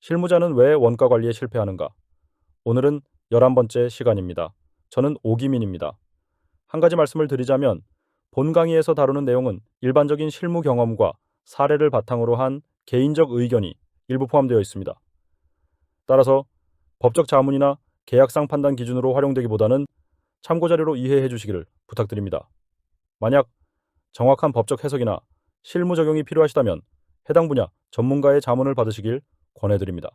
실무자는 왜 원가 관리에 실패하는가? 오늘은 11번째 시간입니다. 저는 오기민입니다. 한 가지 말씀을 드리자면 본 강의에서 다루는 내용은 일반적인 실무 경험과 사례를 바탕으로 한 개인적 의견이 일부 포함되어 있습니다. 따라서 법적 자문이나 계약상 판단 기준으로 활용되기보다는 참고 자료로 이해해 주시기를 부탁드립니다. 만약 정확한 법적 해석이나 실무 적용이 필요하시다면 해당 분야 전문가의 자문을 받으시길 권해드립니다.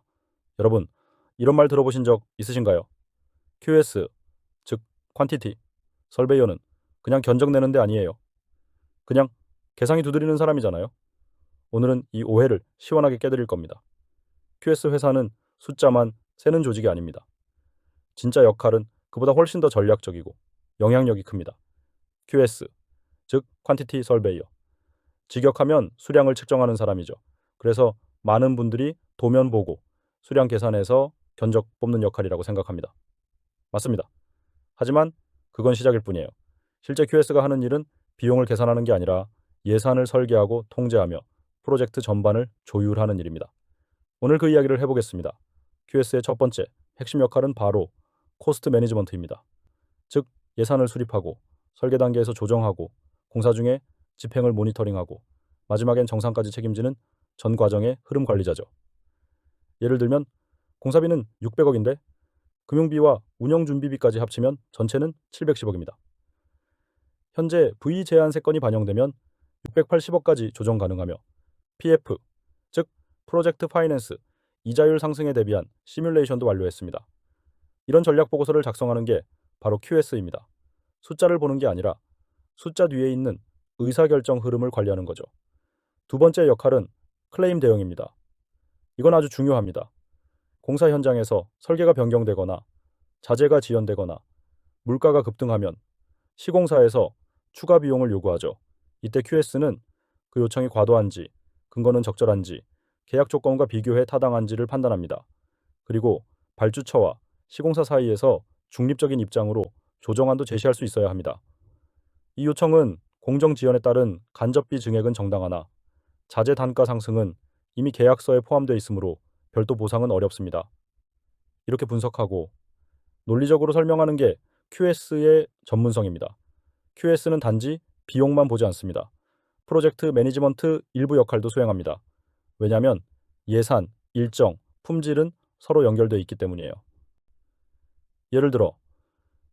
여러분, 이런 말 들어보신 적 있으신가요? QS, 즉 퀀티티, 설베이어는 그냥 견적 내는 데 아니에요. 그냥 계상이 두드리는 사람이잖아요. 오늘은 이 오해를 시원하게 깨드릴 겁니다. QS 회사는 숫자만 세는 조직이 아닙니다. 진짜 역할은 그보다 훨씬 더 전략적이고 영향력이 큽니다. QS, 즉 퀀티티 설베이어. 직역하면 수량을 측정하는 사람이죠. 그래서 많은 분들이 도면 보고 수량 계산해서 견적 뽑는 역할이라고 생각합니다. 맞습니다. 하지만 그건 시작일 뿐이에요. 실제 QS가 하는 일은 비용을 계산하는 게 아니라 예산을 설계하고 통제하며 프로젝트 전반을 조율하는 일입니다. 오늘 그 이야기를 해보겠습니다. QS의 첫 번째 핵심 역할은 바로 코스트 매니지먼트입니다. 즉 예산을 수립하고 설계 단계에서 조정하고 공사 중에 집행을 모니터링하고 마지막엔 정상까지 책임지는 전 과정의 흐름 관리자죠. 예를 들면 공사비는 600억인데 금융비와 운영 준비비까지 합치면 전체는 710억입니다. 현재 V 제한 세 건이 반영되면 680억까지 조정 가능하며 PF 즉 프로젝트 파이낸스 이자율 상승에 대비한 시뮬레이션도 완료했습니다. 이런 전략 보고서를 작성하는 게 바로 QS입니다. 숫자를 보는 게 아니라 숫자 뒤에 있는 의사결정 흐름을 관리하는 거죠. 두 번째 역할은 클레임 대응입니다. 이건 아주 중요합니다. 공사 현장에서 설계가 변경되거나 자재가 지연되거나 물가가 급등하면 시공사에서 추가 비용을 요구하죠. 이때 QS는 그 요청이 과도한지, 근거는 적절한지, 계약 조건과 비교해 타당한지를 판단합니다. 그리고 발주처와 시공사 사이에서 중립적인 입장으로 조정안도 제시할 수 있어야 합니다. 이 요청은 공정 지연에 따른 간접비 증액은 정당하나 자재 단가 상승은 이미 계약서에 포함되어 있으므로 별도 보상은 어렵습니다. 이렇게 분석하고 논리적으로 설명하는 게 QS의 전문성입니다. QS는 단지 비용만 보지 않습니다. 프로젝트 매니지먼트 일부 역할도 수행합니다. 왜냐하면 예산, 일정, 품질은 서로 연결되어 있기 때문이에요. 예를 들어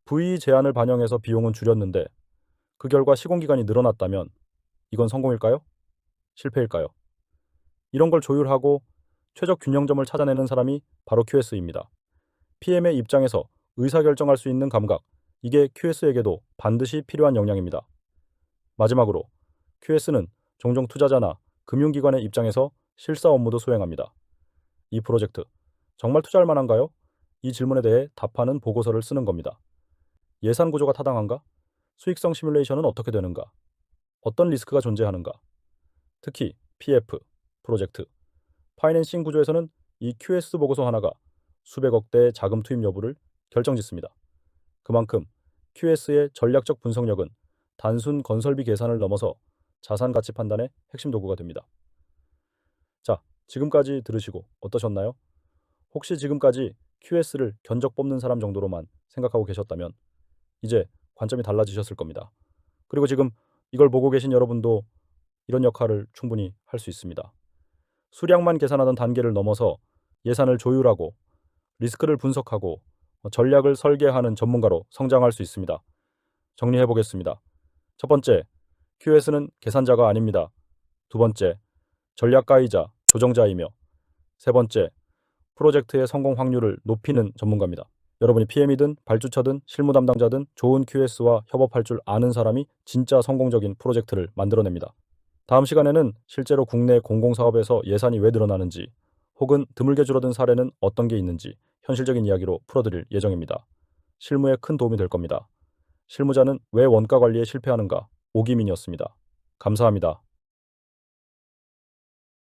V 제한을 반영해서 비용은 줄였는데 그 결과 시공기간이 늘어났다면 이건 성공일까요? 실패일까요? 이런 걸 조율하고 최적 균형점을 찾아내는 사람이 바로 QS입니다. PM의 입장에서 의사결정할 수 있는 감각, 이게 QS에게도 반드시 필요한 역량입니다. 마지막으로 QS는 종종 투자자나 금융기관의 입장에서 실사 업무도 수행합니다. 이 프로젝트 정말 투자할 만한가요? 이 질문에 대해 답하는 보고서를 쓰는 겁니다. 예산 구조가 타당한가? 수익성 시뮬레이션은 어떻게 되는가? 어떤 리스크가 존재하는가? 특히 PF, 프로젝트, 파이낸싱 구조에서는 이 QS 보고서 하나가 수백억 대의 자금 투입 여부를 결정짓습니다. 그만큼 QS의 전략적 분석력은 단순 건설비 계산을 넘어서 자산 가치 판단의 핵심 도구가 됩니다. 자, 지금까지 들으시고 어떠셨나요? 혹시 지금까지 QS를 견적 뽑는 사람 정도로만 생각하고 계셨다면 이제 관점이 달라지셨을 겁니다. 그리고 지금 이걸 보고 계신 여러분도 이런 역할을 충분히 할 수 있습니다. 수량만 계산하던 단계를 넘어서 예산을 조율하고 리스크를 분석하고 전략을 설계하는 전문가로 성장할 수 있습니다. 정리해 보겠습니다. 첫 번째, QS는 계산자가 아닙니다. 두 번째, 전략가이자 조정자이며 세 번째, 프로젝트의 성공 확률을 높이는 전문가입니다. 여러분이 PM이든 발주처든 실무 담당자든 좋은 QS와 협업할 줄 아는 사람이 진짜 성공적인 프로젝트를 만들어냅니다. 다음 시간에는 실제로 국내 공공사업에서 예산이 왜 늘어나는지 혹은 드물게 줄어든 사례는 어떤 게 있는지 현실적인 이야기로 풀어드릴 예정입니다. 실무에 큰 도움이 될 겁니다. 실무자는 왜 원가 관리에 실패하는가? 오기민이었습니다. 감사합니다.